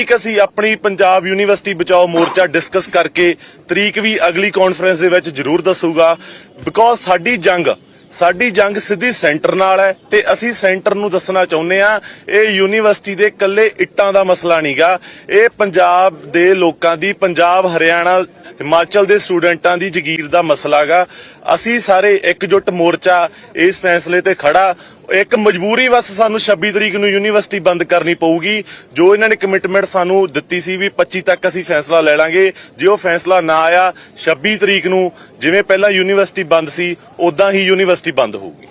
ਇੱਕ ਅਸੀਂ ਆਪਣੀ ਪੰਜਾਬ ਯੂਨੀਵਰਸਿਟੀ ਬਚਾਓ ਮੋਰਚਾ ਡਿਸਕਸ ਕਰਕੇ ਤਰੀਕ ਵੀ ਅਗਲੀ ਕਾਨਫਰੰਸ ਦੇ ਵਿੱਚ ਜ਼ਰੂਰ ਦੱਸੂਗਾ। ਬਿਕੋਜ਼ ਸਾਡੀ ਜੰਗ ਸਾਡੀ ਜੰਗ ਸਿੱਧੀ ਸੈਂਟਰ ਨਾਲ ਹੈ ਤੇ ਅਸੀਂ ਸੈਂਟਰ ਨੂੰ ਦੱਸਣਾ ਚਾਹੁੰਦੇ ਆ ਇਹ ਯੂਨੀਵਰਸਿਟੀ ਦੇ ਇਕੱਲੇ ਇੱਟਾਂ ਦਾ ਮਸਲਾ ਨਹੀਂਗਾ। ਇਹ ਪੰਜਾਬ ਦੇ ਲੋਕਾਂ ਦੀ, ਪੰਜਾਬ, ਹਰਿਆਣਾ, ਹਿਮਾਚਲ ਦੇ ਸਟੂਡੈਂਟਾਂ ਦੀ ਜਗੀਰ ਦਾ ਮਸਲਾਗਾ। ਅਸੀਂ ਸਾਰੇ ਇਕਜੁੱਟ ਮੋਰਚਾ ਇਸ ਫੈਸਲੇ ਤੇ ਖੜਾ। ਇੱਕ ਮਜਬੂਰੀ ਵਸ ਸਾਨੂੰ 26 ਤਰੀਕ ਨੂੰ ਯੂਨੀਵਰਸਿਟੀ ਬੰਦ ਕਰਨੀ ਪਊਗੀ। ਜੋ ਇਹਨਾਂ ਨੇ ਕਮਿਟਮੈਂਟ ਸਾਨੂੰ ਦਿੱਤੀ ਸੀ ਵੀ 25 ਤੱਕ ਅਸੀਂ ਫੈਸਲਾ ਲੈ ਲਾਂਗੇ। ਜੇ ਉਹ ਫੈਸਲਾ ਨਾ ਆਇਆ 26 ਤਰੀਕ ਨੂੰ ਜਿਵੇਂ ਪਹਿਲਾਂ ਯੂਨੀਵਰਸਿਟੀ ਬੰਦ ਸੀ ਉਦਾਂ ਹੀ ਯੂਨੀਵਰਸਿਟੀ ਬੰਦ ਹੋਊਗੀ।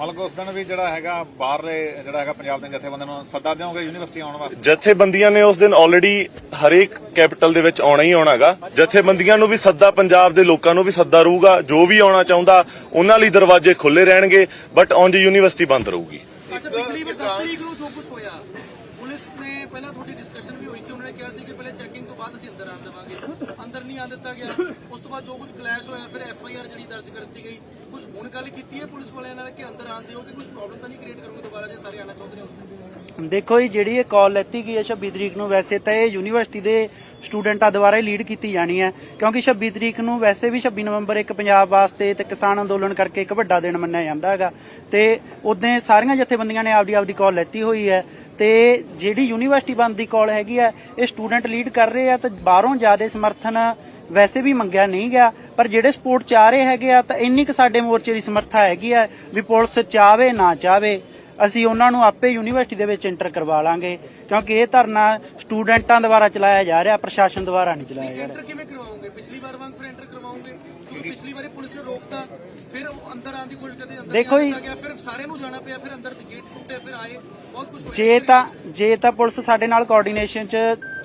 ਮਤਲਬ ਉਸ ਦਿਨ ਵੀ ਜਿਹੜਾ ਹੈਗਾ ਬਾਹਰਲੇ ਜਿਹੜਾ ਹੈਗਾ ਪੰਜਾਬ ਦੇ ਜਥੇਬੰਦੀਆਂ ਨੂੰ ਸੱਦਾ ਦਿਓਗੇ ਯੂਨੀਵਰਸਿਟੀ ਆਉਣ ਵਾਸਤੇ? ਜਥੇਬੰਦੀਆਂ ਨੇ ਉਸ ਦਿਨ ਆਲਰੇਡੀ ਹਰੇਕ ਕੈਪੀਟਲ ਦੇ ਵਿੱਚ ਆਉਣਾ ਹੀ ਆਉਣਾਗਾ ਜਥੇਬੰਦੀਆਂ ਨੂੰ ਵੀ ਸੱਦਾ ਪੰਜਾਬ ਦੇ ਲੋਕਾਂ ਨੂੰ ਵੀ ਸੱਦਾ ਰਹੂਗਾ। ਜੋ ਵੀ ਆਉਣਾ ਚਾਹੁੰਦਾ ਉਹਨਾਂ ਲਈ ਦਰਵਾਜ਼ੇ ਖੁੱਲੇ ਰਹਿਣਗੇ ਬਟ ਔਨ ਯੂਨੀਵਰਸਿਟੀ ਬੰਦ ਰਹੂਗੀ। ਅੱਛਾ ਪਿਛਲੀ ਵਾਰ 10 ਤਰੀਕ ਨੂੰ ਜੋ ਕੁਝ ਹੋਇਆ ਪੁਲਿਸ ਨੇ ਪਹਿਲਾਂ ਤੁਹਾਡੀ ਡਿਸਕਸ਼ਨ ਵੀ ਹੋਈ ਸੀ ਉਹਨਾਂ ਨੇ ਕਿਹਾ ਸੀ ਕਿ ਪਹਿਲੇ ਚੈਕਿੰਗ ਤੋਂ ਬਾਅਦ ਅਸੀਂ ਅੰਦਰ ਆਣ ਦੇਵਾਂਗੇ। ਅੰਦਰ ਨਹੀਂ ਆ ਦਿੱਤਾ ਗਿਆ। ਉਸ ਤੋਂ ਬਾਅਦ ਜੋ ਕੁਝ ਕਲੈਸ਼ ਹੋਇਆ, ਫਿਰ ਐਫ ਆਈ ਆਰ ਜਿਹੜੀ ਦਰਜ ਕਰ ਦਿੱਤੀ ਗਈ। ਕੁਝ ਹੁਣ ਗੱਲ ਕੀਤੀ ਹੈ ਪੁਲਿਸ ਵਾਲਿਆਂ ਨਾਲ ਕਿ ਅੰਦਰ ਆਣ ਦਿਓ ਕਿ ਕੁਝ ਪ੍ਰੋਬਲਮ ਤਾਂ ਨਹੀਂ ਕ੍ਰੀਏਟ ਕਰੋਗੇ? ਦੁਬਾਰਾ ਜੇ ਸਾਰੇ ਆਣਾ ਚਾਹੁੰਦੇ ਨੇ ਉਸ ਦੇਖੋ ਜੀ, ਜਿਹੜੀ ਇਹ ਕਾਲ ਲੈਤੀ ਗਈ ਹੈ 26 ਤਰੀਕ ਨੂੰ, ਵੈਸੇ ਤਾਂ ਇਹ ਯੂਨੀਵਰਸਿਟੀ ਦੇ ਸਟੂਡੈਂਟਾਂ ਦੁਆਰਾ ਹੀ ਲੀਡ ਕੀਤੀ ਜਾਣੀ ਹੈ, ਕਿਉਂਕਿ 26 ਤਰੀਕ ਨੂੰ ਵੈਸੇ ਵੀ 26 ਨਵੰਬਰ ਇੱਕ ਪੰਜਾਬ ਵਾਸਤੇ ਤੇ ਕਿਸਾਨ ਅੰਦੋਲਨ ਕਰਕੇ ਇੱਕ ਵੱਡਾ ਦਿਨ ਮੰਨਿਆ ਜਾਂਦਾ ਹੈਗਾ। ਤੇ ਉਦੋਂ ਸਾਰੀਆਂ ਜਥੇਬੰਦੀਆਂ ਨੇ ਆਪਦੀ ਆਪਦੀ ਕਾਲ ਲੈਤੀ ਹੋਈ ਹੈ, ਤੇ ਜਿਹੜੀ ਯੂਨੀਵਰਸਿਟੀ ਬੰਦ ਦੀ ਕਾਲ ਹੈਗੀ ਹੈ, ਇਹ ਸਟੂਡੈਂਟ ਲੀਡ ਕਰ ਰਹੇ ਆ ਤੇ ਬਾਹਰੋਂ ਜ਼ਿਆਦਾ ਸਮਰਥਨ ਵੈਸੇ ਵੀ ਮੰਗਿਆ ਨਹੀਂ ਗਿਆ, ਪਰ ਜਿਹੜੇ ਸਪੋਰਟ ਚਾਹ ਰਹੇ ਹੈਗੇ ਆ, ਤਾਂ ਇੰਨੀ ਕੁ ਸਾਡੇ ਮੋਰਚੇ ਦੀ ਸਮਰੱਥਾ ਹੈਗੀ ਆ, ਵੀ ਪੁਲਿਸ ਚਾਵੇ ਨਾ ਚਾਵੇ ਅਸੀਂ ਉਹਨਾਂ ਨੂੰ ਆਪੇ ਯੂਨੀਵਰਸਿਟੀ ਦੇ ਵਿੱਚ ਐਂਟਰ ਕਰਵਾ ਲਾਂਗੇ ਕਿਉਂਕਿ ਇਹ ਧਰਨਾ ਸਟੂਡੈਂਟਾਂ ਦੁਆਰਾ ਚਲਾਇਆ ਜਾ ਰਿਹਾ ਪ੍ਰਸ਼ਾਸਨ ਦੁਆਰਾ ਨਹੀਂ ਚਲਾਇਆ ਜਾ ਰਿਹਾ। ਐਂਟਰ ਕਿਵੇਂ ਕਰਵਾਓਗੇ? ਪਿਛਲੀ ਵਾਰ ਵਾਂਗ ਫਿਰ ਐਂਟਰ ਕਰਵਾਓਗੇ? ਕਿਉਂਕਿ ਪਿਛਲੀ ਵਾਰੀ ਪੁਲਿਸ ਨੇ ਰੋਕਤਾ ਫਿਰ ਉਹ ਅੰਦਰ ਆਉਣ ਦੀ ਕੋਸ਼ਿਸ਼ ਕਰਦੇ ਅੰਦਰ ਦੇਖੋ ਜੀ- ਆਉਣ ਦਿੱਤਾ ਗਿਆ ਫਿਰ ਸਾਰਿਆਂ ਨੂੰ ਜਾਣਾ ਪਿਆ ਫਿਰ ਅੰਦਰ ਗੇਟ ਟੁੱਟੇ ਫਿਰ ਆਏ ਬਹੁਤ ਕੁਝ ਹੋਇਆ ਜੇ ਤਾਂ ਜੇ ਤਾਂ ਪੁਲਿਸ ਸਾਡੇ ਨਾਲ ਕੋਆਰਡੀਨੇਸ਼ਨ 'ਚ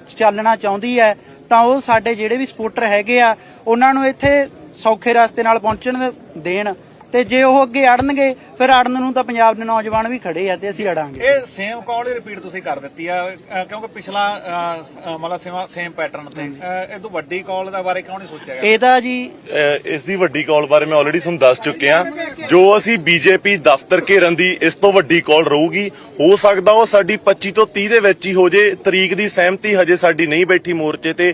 ਚੱਲਣਾ ਚਾਹੁੰਦੀ ਹੈ ਤਾਂ ਉਹ ਸਾਡੇ ਜਿਹੜੇ ਵੀ ਸਪੋਰਟਰ ਹੈਗੇ ਆ ਉਹਨਾਂ ਨੂੰ ਇੱਥੇ ਸੌਖੇ ਰਸਤੇ ਨਾਲ ਪਹੁੰਚਣ ਦੇਣ। ਤੇ ਜੇ ਉਹ ਅੱਗੇ ਅੜਨਗੇ ਫਿਰ ਅੜਨ ਨੂੰ ਤਾਂ ਪੰਜਾਬ ਦੇ ਨੌਜਵਾਨ ਵੀ ਖੜੇ ਆ ਤੇ ਅਸੀਂ ਅੜਾਂਗੇ। ਇਹ ਸੇਮ ਕਾਲ ਹੀ ਰਿਪੀਟ ਤੁਸੀਂ ਕਰ ਦਿੱਤੀ ਆ? ਅ, ਕਿਉਂਕਿ ਪਿਛਲਾ ਅ, ਮਤਲਬ ਸੇਮ ਪੈਟਰਨ ਤੇ। ਅ, ਇਹ ਤੋਂ ਵੱਡੀ ਕਾਲ ਦਾ ਬਾਰੇ ਕਿਉਂ ਨਹੀਂ ਸੋਚਿਆ ਗਿਆ? ਇਹਦਾ ਜੀ ਅਹ ਇਸ ਦੀ ਵੱਡੀ ਕਾਲ ਬਾਰੇ ਮੈਂ ਆਲਰੇਡੀ ਤੁਹਾਨੂੰ ਦੱਸ ਚੁੱਕਿਆ। ਜੋ ਅਸੀਂ ਬੀਜੇਪੀ ਦਫ਼ਤਰ ਘੇਰਨ ਦੀ ਇਸ ਤੋਂ ਵੱਡੀ ਕਾਲ ਰਹੂਗੀ ਹੋ ਸਕਦਾ ਉਹ ਸਾਡੀ 25 ਤੋਂ 30 ਦੇ ਵਿੱਚ ਹੀ ਹੋ ਜੇ। ਤਰੀਕ ਦੀ ਸਹਿਮਤੀ ਹਜੇ ਸਾਡੀ ਨਹੀਂ ਬੈਠੀ ਮੋਰਚੇ ਤੇ।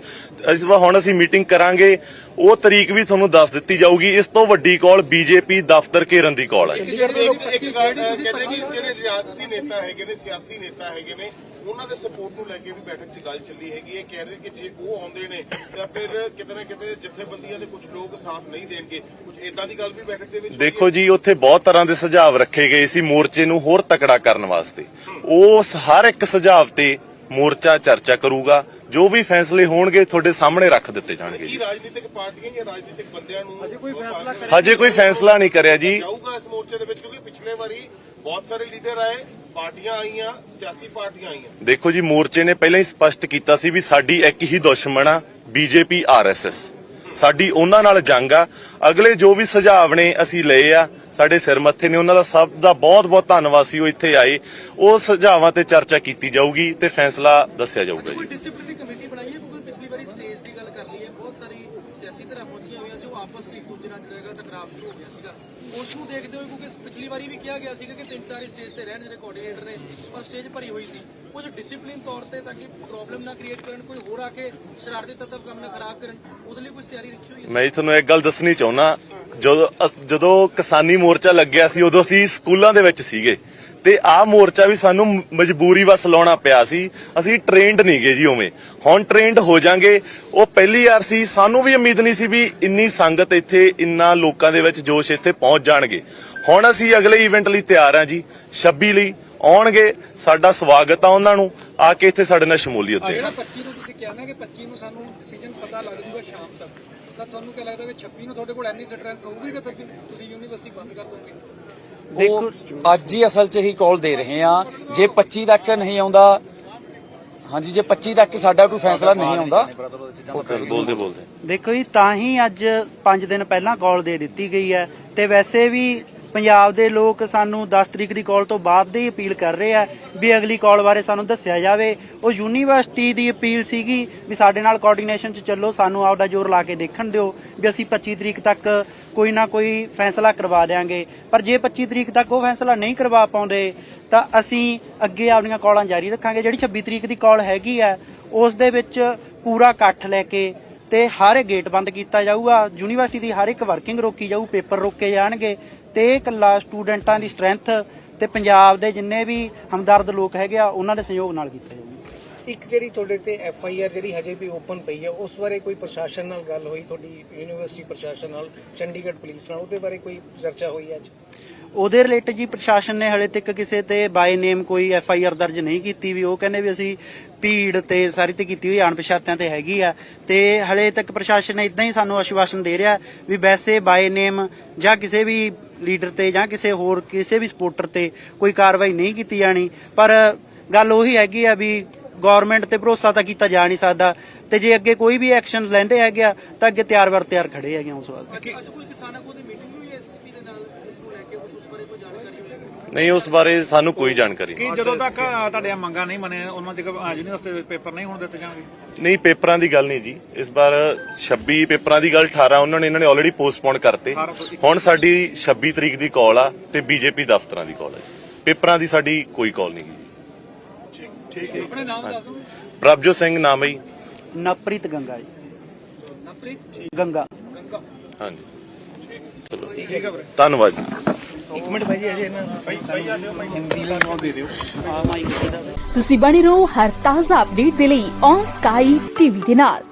ਇਸ ਵਾਰ ਹੁਣ ਅਸੀਂ ਮੀਟਿੰਗ ਕਰਾਂਗੇ। ਉਹ ਤਰੀਕ ਵੀ ਤੁਹਾਨੂੰ ਦੱਸ ਦਿੱਤੀ ਜਾਊਗੀ। ਇਸ ਤੋਂ ਵੱਡੀ ਕਾਲ ਬੀਜੇਪੀ ਦਫ਼ਤਰ ਘੇਰਨ ਦੀ ਕਾਲ ਹੈ। ਕਹਿੰਦੇ ਕਿ ਜਿਹੜੇ ਰਿਆਸਤੀ ਨੇਤਾ ਹੈਗੇ ਨੇ ਸਿਆਸੀ ਨੇਤਾ ਹੈਗੇ ਨੇ ਉਹਨਾਂ ਦੇ ਸਪੋਰਟ ਨੂੰ ਲੈ ਕੇ ਵੀ ਬੈਠਕ 'ਚ ਗੱਲ ਚੱਲੀ ਹੈਗੀ ਹੈ। ਕਹਿ ਰਹੇ ਕਿ ਜੇ ਉਹ ਆਉਂਦੇ ਨੇ ਤਾਂ ਫਿਰ ਕਿਤੇ ਨਾ ਕਿਤੇ ਜਥੇਬੰਦੀਆਂ ਦੇ ਕੁਝ ਲੋਕ ਸਾਥ ਨਹੀਂ ਦੇਣਗੇ। ਕੁਝ ਇਦਾਂ ਦੀ ਗੱਲ ਵੀ ਬੈਠਕ ਦੇ ਵਿੱਚ? ਦੇਖੋ ਜੀ ਉੱਥੇ ਬਹੁਤ ਤਰ੍ਹਾਂ ਦੇ ਸੁਝਾਅ ਰੱਖੇ ਗਏ ਸੀ ਮੋਰਚੇ ਨੂੰ ਹੋਰ ਤਕੜਾ ਕਰਨ ਵਾਸਤੇ। ਉਸ ਹਰ ਇੱਕ ਸੁਝਾਅ ਤੇ ਮੋਰਚਾ ਚਰਚਾ ਕਰੂਗਾ। ਜੋ ਵੀ ਫੈਸਲੇ ਹੋਣਗੇ ਤੁਹਾਡੇ ਸਾਹਮਣੇ ਰੱਖ ਦਿੱਤੇ ਜਾਣਗੇ ਕੀ ਜੀ ਰਾਜਨੀਤਿਕ ਪਾਰਟੀਆਂ ਜਾਂ ਰਾਜਨੀਤਿਕ ਬੰਦਿਆਂ ਨੂੰ ਅਜੇ ਕੋਈ ਫੈਸਲਾ ਹਜੇ ਕੋਈ ਫੈਸਲਾ ਨਹੀਂ ਕਰਿਆ ਜੀ। ਜਾਊਗਾ ਇਸ ਮੋਰਚੇ ਦੇ ਵਿੱਚ ਕਿਉਂਕਿ ਪਿਛਲੇ ਵਾਰੀ ਬਹੁਤ ਸਾਰੇ ਲੀਡਰ ਆਏ ਪਾਰਟੀਆਂ ਆਈਆਂ ਸਿਆਸੀ ਪਾਰਟੀਆਂ ਆਈਆਂ। ਦੇਖੋ ਜੀ ਮੋਰਚੇ ਨੇ ਪਹਿਲਾਂ ਹੀ ਸਪਸ਼ਟ ਕੀਤਾ ਸੀ ਵੀ ਸਾਡੀ ਇੱਕ ਹੀ ਦੁਸ਼ਮਣ ਆ ਬੀਜੇਪੀ ਆਰਐਸਐਸ। ਸਾਡੀ ਉਹਨਾਂ ਨਾਲ ਜੰਗ ਆ। ਅਗਲੇ ਜੋ ਵੀ ਸੁਝਾਅ ਨੇ ਅਸੀਂ ਲਏ ਆ ਸਾਡੇ ਸਿਰ ਮੱਥੇ ਨੇ ਉਹਨਾਂ ਦਾ ਸਭ ਦਾ ਬਹੁਤ ਬਹੁਤ ਧੰਨਵਾਦ ਸੀ ਉਹ ਇੱਥੇ ਆਏ। ਉਹ ਸੁਝਾਵਾਂ ਤੇ ਚਰਚਾ ਕੀਤੀ ਜਾਊਗੀ ਤੇ ਫੈਸਲਾ ਦੱਸਿਆ ਜਾਊਗਾ ਜੀ। ਡਿਸਪਲਿਨਰੀ ਕਮੇਟੀ ਬਣਾਈ ਹੈ ਕਿਉਂਕਿ ਪਿਛਲੀ ਵਾਰੀ ਸਟੇਜ ਦੀ ਗੱਲ ਕਰ ਲਈ ਹੈ ਬਹੁਤ ਸਾਰੀ ਸਿਆਸੀ ਧਿਰਾਂ ਪਹੁੰਚੀਆਂ ਹੋਈਆਂ ਸੀ ਉਹ ਆਪਸ ਵਿੱਚ ਇੱਕ ਦੂਜੇ ਨਾਲ ਜਿਹੜਾ ਹੈਗਾ ਟਕਰਾਅ ਸ਼ੁਰੂ ਹੋ ਗਿਆ ਸੀਗਾ। ਉਸ ਨੂੰ ਦੇਖਦੇ ਹੋਏ ਕਿਉਂਕਿ ਪਿਛਲੀ ਵਾਰੀ ਵੀ ਕਿਹਾ ਗਿਆ ਸੀਗਾ ਕਿ ਤਿੰਨ ਚਾਰ ਸਟੇਜ ਤੇ ਰਹਿਣ ਜਿਹੜੇ ਕੋਆਰਡੀਨੇਟਰ ਨੇ ਪਰ ਸਟੇਜ ਭਰੀ ਹੋਈ ਸੀ। ਕੁਝ ਡਿਸਪਲਿਨ ਤੌਰ ਤੇ ਤਾਂ ਕਿ ਪ੍ਰੋਬਲਮ ਨਾ ਕ੍ਰੀਏਟ ਕਰਨ ਕੋਈ ਹੋਰ ਆ ਕੇ ਸ਼ਰਾਰਤੀ ਤੱਤਵ ਕੰਮ ਨਾ ਖਰਾਬ ਕਰਨ ਉਹਦੇ ਲਈ ਕੁਝ ਤਿਆਰੀ ਰੱਖੀ ਹੋਈ ਹੈ? ਮੈਂ ਤੁਹਾਨੂੰ ਇੱਕ ਗੱਲ ਦੱਸਣੀ ਚਾਹੁੰਦਾ ਜਦੋਂ ਅਸ- ਜਦੋਂ ਕਿਸਾਨੀ ਮੋਰਚਾ ਲੱਗਿਆ ਸੀ ਉਦੋਂ ਅਸੀਂ ਸਕੂਲਾਂ ਦੇ ਵਿੱਚ ਸੀਗੇ। ਤੇ ਆਹ ਮੋਰਚਾ ਵੀ ਸਾਨੂੰ ਮ- ਮਜਬੂਰੀ ਵਸ ਲਾਉਣਾ ਪਿਆ ਸੀ। ਅਸੀਂ ਟ੍ਰੇਨਡ ਨਹੀਂ ਗਏ ਜੀ ਉਵੇਂ। ਹੁਣ ਟ੍ਰੇਨਡ ਹੋ ਜਾਾਂਗੇ। ਉਹ ਪਹਿਲੀ ਵਾਰ ਸੀ। ਸਾਨੂੰ ਵੀ ਉਮੀਦ ਨਹੀਂ ਸੀ ਵੀ ਇੰਨੀ ਸੰਗਤ ਇੱਥੇ ਇੰਨਾ ਲੋਕਾਂ ਦੇ ਵਿੱਚ ਜੋਸ਼ ਇੱਥੇ ਪਹੁੰਚ ਜਾਣਗੇ। ਹੁਣ ਅਸੀਂ ਅਗਲੇ ਇਵੈਂਟ ਲਈ ਤਿਆਰ ਹਾਂ ਜੀ। 26 ਲਈ ਆਉਣਗੇ। ਸਾਡਾ ਸਵਾਗਤ ਆ ਉਹਨਾਂ ਨੂੰ। ਆ ਕੇ ਇੱਥੇ ਸਾਡੇ ਨਾਲ ਸ਼ਮੂਲੀਅਤ ਦੇਣ 25 ਨੂੰ ਤੁਸੀਂ ਕਿਹਾ ਨਾ ਕਿ 25 ਨੂੰ ਸਾਨੂੰ ਡਿਸੀਜਨ ਪਤਾ ਲੱਗ ਜੂਗਾ ਸ਼ਾਮ ਤੱਕ ਤਾਂ ਤੁਹਾਨੂੰ ਕੀ ਲੱਗਦਾ ਕਿ 26 ਨੂੰ ਤੁਹਾਡੇ ਕੋਲ ਐਨੀ ਸਟਰੈਂਥ ਹੋਊਗੀ ਕਿ ਤੁਸੀਂ ਤੁਸੀਂ ਯੂਨੀਵਰਸਿਟੀ ਬੰਦ ਕਰ ਦੋਗੇ? ਉਹ ਅੱਜ ਹੀ ਅਸਲ 'ਚ ਹੀ ਕਾਲ ਦੇ ਰਹੇ ਆ ਜੇ 25 ਤੱਕ ਨਹੀਂ ਆਉਂਦਾ ਹਾਂਜੀ ਜੇ 25 ਤੱਕ ਸਾਡਾ ਕੋਈ ਫੈਸਲਾ ਨਹੀਂ ਆਉਂਦਾ। ਬੋਲਦੇ ਬੋਲਦੇ। ਦੇਖੋ ਜੀ ਤਾਂ ਹੀ ਅੱਜ 5 ਦਿਨ ਪਹਿਲਾਂ ਕਾਲ ਦੇ ਦਿੱਤੀ ਗਈ ਹੈ। ਤੇ ਵੈਸੇ ਵੀ ਪੰਜਾਬ ਦੇ ਲੋਕ ਸਾਨੂੰ 10 ਤਰੀਕ ਦੀ ਕਾਲ ਤੋਂ ਬਾਅਦ ਦੀ ਅਪੀਲ ਕਰ ਰਹੇ ਆ ਵੀ ਅਗਲੀ ਕਾਲ ਬਾਰੇ ਸਾਨੂੰ ਦੱਸਿਆ ਜਾਵੇ। ਉਹ ਯੂਨੀਵਰਸਿਟੀ ਦੀ ਅਪੀਲ ਸੀਗੀ ਵੀ ਸਾਡੇ ਨਾਲ ਕੋਆਰਡੀਨੇਸ਼ਨ 'ਚ ਚੱਲੋ, ਸਾਨੂੰ ਆਪਦਾ ਜ਼ੋਰ ਲਾ ਕੇ ਦੇਖਣ ਦਿਓ ਵੀ ਅਸੀਂ 25 ਤਰੀਕ ਤੱਕ ਕੋਈ ਨਾ ਕੋਈ ਫੈਸਲਾ ਕਰਵਾ ਦੇਾਂਗੇ ਪਰ ਜੇ 25 ਤਰੀਕ ਤੱਕ ਉਹ ਫੈਸਲਾ ਨਹੀਂ ਕਰਵਾ ਪਾਉਂਦੇ, ਤਾਂ ਅਸੀਂ ਅੱਗੇ ਆਪਣੀਆਂ ਕਾਲਾਂ ਜਾਰੀ ਰੱਖਾਂਗੇ। ਜਿਹੜੀ 26 ਤਰੀਕ ਦੀ ਕਾਲ ਹੈਗੀ ਆ, ਉਸ ਦੇ ਵਿੱਚ ਪੂਰਾ ਇਕੱਠ ਲੈ ਕੇ ਤੇ ਹਰ ਗੇਟ ਬੰਦ ਕੀਤਾ ਜਾਊਗਾ। ਯੂਨੀਵਰਸਿਟੀ ਦੀ ਹਰ ਇੱਕ ਵਰਕਿੰਗ ਰੋਕੀ ਜਾਊ, ਪੇਪਰ ਰੋਕੇ ਜਾਣਗੇ। ਤੇ ਇਕੱਲਾ ਸਟੂਡੈਂਟਾਂ ਦੀ ਸਟਰੈਂਥ ਤੇ ਪੰਜਾਬ ਦੇ ਜਿੰਨੇ ਵੀ ਹਮਦਰਦ ਲੋਕ ਹੈਗੇ ਆ ਉਹਨਾਂ ਦੇ ਸਹਿਯੋਗ ਨਾਲ ਕੀਤਾ ਜਾਊਗਾ ਇੱਕ ਜਿਹੜੀ ਤੁਹਾਡੇ ਤੇ ਐਫ ਆਈ ਆਰ ਜਿਹੜੀ ਹਜੇ ਵੀ ਓਪਨ ਪਈ ਹੈ ਉਸ ਬਾਰੇ ਕੋਈ ਪ੍ਰਸ਼ਾਸਨ ਨਾਲ ਗੱਲ ਹੋਈ? ਤੁਹਾਡੀ ਯੂਨੀਵਰਸਿਟੀ ਪ੍ਰਸ਼ਾਸਨ ਨਾਲ ਚੰਡੀਗੜ੍ਹ ਪੁਲਿਸ ਨਾਲ ਉਹਦੇ ਬਾਰੇ ਕੋਈ ਚਰਚਾ ਹੋਈ ਅੱਜ? ਉਹਦੇ ਰਿਲੇਟਡ ਜੀ ਪ੍ਰਸ਼ਾਸਨ ਨੇ ਹਲੇ ਤੱਕ ਕਿਸੇ ਤੇ ਬਾਈ ਨੇਮ ਕੋਈ ਐਫ ਆਈ ਆਰ ਦਰਜ ਨਹੀਂ ਕੀਤੀ ਵੀ ਉਹ ਕਹਿੰਦੇ ਵੀ ਅਸੀਂ ਭੀੜ ਤੇ ਸਾਰੀ ਤੇ ਕੀਤੀ ਹੋਈ ਅਣਪਛਾਤਿਆਂ ਤੇ ਹੈਗੀ ਆ। ਤੇ ਹਲੇ ਤੱਕ ਪ੍ਰਸ਼ਾਸਨ ਨੇ ਇਦਾਂ ਹੀ ਸਾਨੂੰ ਆਸ਼ਵਾਸਨ ਦੇ ਰਿਹਾ ਵੀ ਵੈਸੇ ਬਾਈ ਨੇਮ ਜਾਂ ਕਿਸੇ ਵੀ ਲੀਡਰ ਤੇ ਜਾਂ ਕਿਸੇ ਹੋਰ ਕਿਸੇ ਵੀ ਸਪੋਰਟਰ ਤੇ ਕੋਈ ਕਾਰਵਾਈ ਨਹੀਂ ਕੀਤੀ ਜਾਣੀ। ਪਰ ਗੱਲ ਉਹੀ ਹੈਗੀ ਆ ਵੀ ਗਵਰਨਮੈਂਟ ਤੇ ਭਰੋਸਾ ਤਾਂ ਕੀਤਾ ਜਾ ਨਹੀਂ ਸਕਦਾ। ਤੇ ਜੇ ਅੱਗੇ ਕੋਈ ਵੀ ਐਕਸ਼ਨ ਲੈਂਦੇ ਹੈਗੇ ਆ, ਤਾਂ ਅੱਗੇ ਤਿਆਰ ਵਰ ਤਿਆਰ ਖੜੇ ਹੈਗੇ ਆ ਉਸ ਵਾਸਤੇ। ਅੱਜ ਕੋਈ ਕਿਸਾਨਾਂ ਕੋਲ ਮੀਟਿੰਗ ਹੋਈ ਐਸਐਸਪੀ ਦੇ ਨਾਲ ਇਸ ਨੂੰ ਲੈ ਕੇ ਕੁਝ ਉਸ ਬਾਰੇ ਕੋਈ ਜਾਣਕਾਰੀ ਹੋਈ ਨਹੀਂ ਉਸ ਬਾਰੇ ਸਾਨੂੰ ਕੋਈ ਜਾਣਕਾਰੀ ਨਹੀਂ ਕਿ ਜਦੋਂ ਤੱਕ ਅ, ਤੁਹਾਡੀਆਂ ਮੰਗਾਂ ਨਹੀਂ ਮੰਨੇ ਉਹਨਾਂ ਅ, ਯੂਨੀਵਰਸਿਟੀ ਦੇ ਪੇਪਰ ਨਹੀਂ ਹੋਣ ਦਿੱਤੇ ਜਾਣਗੇ? ਨਹੀਂ ਪੇਪਰਾਂ ਦੀ ਗੱਲ ਨਹੀਂ ਜੀ। ਇਸ ਵਾਰ 26 ਪੇਪਰਾਂ ਦੀ ਗੱਲ 18 ਉਹਨਾਂ ਨੇ ਇਹਨਾਂ ਨੇ ਆਲਰੇਡੀ ਪੋਸਟਪੋਨ ਕਰਤੇ। ਹੁਣ ਸਾਡੀ 26 ਤਰੀਕ ਦੀ ਕਾਲ ਆ ਤੇ ਬੀਜੇਪੀ ਦਫ਼ਤਰਾਂ ਦੀ ਕਾਲ ਹੈ ਪੇਪਰਾਂ ਦੀ ਸਾਡੀ ਕੋਈ ਕਾਲ ਨਹੀਂ ਗੀ ਆਪਣੇ ਨਾਮ ਦੱਸ ਦਿਓ। ਪ੍ਰਭਜੋਤ ਸਿੰਘ ਨਾਮ ਹੈ ਜੀ। ਨਵਪ੍ਰੀਤ ਗੰਗਾ ਜੀ। ਨਵਪ੍ਰੀਤ ਗੰਗਾ। ਗੰਗਾ। ਹਾਂਜੀ। ਚਲੋ। ਠੀਕ ਹੈ ਧੰਨਵਾਦ ਜੀ। ਇੱਕ ਮਿੰਟ ਭਾਈ ਜੀ ਅਜੇ ਨਾ ਭਾਈ ਭਾਈ ਆ ਦਿਓ ਹਿੰਦੀ ਲਈ ਦੇ ਦਿਓ। ਤੁਸੀਂ ਬਣੇ ਰਹੋ ਹਰ ਤਾਜ਼ਾ ਅਪਡੇਟ ਦੇ ਲਈ ਔਨ ਸਕਾਈ ਟੀਵੀ ਦੇ ਨਾਲ।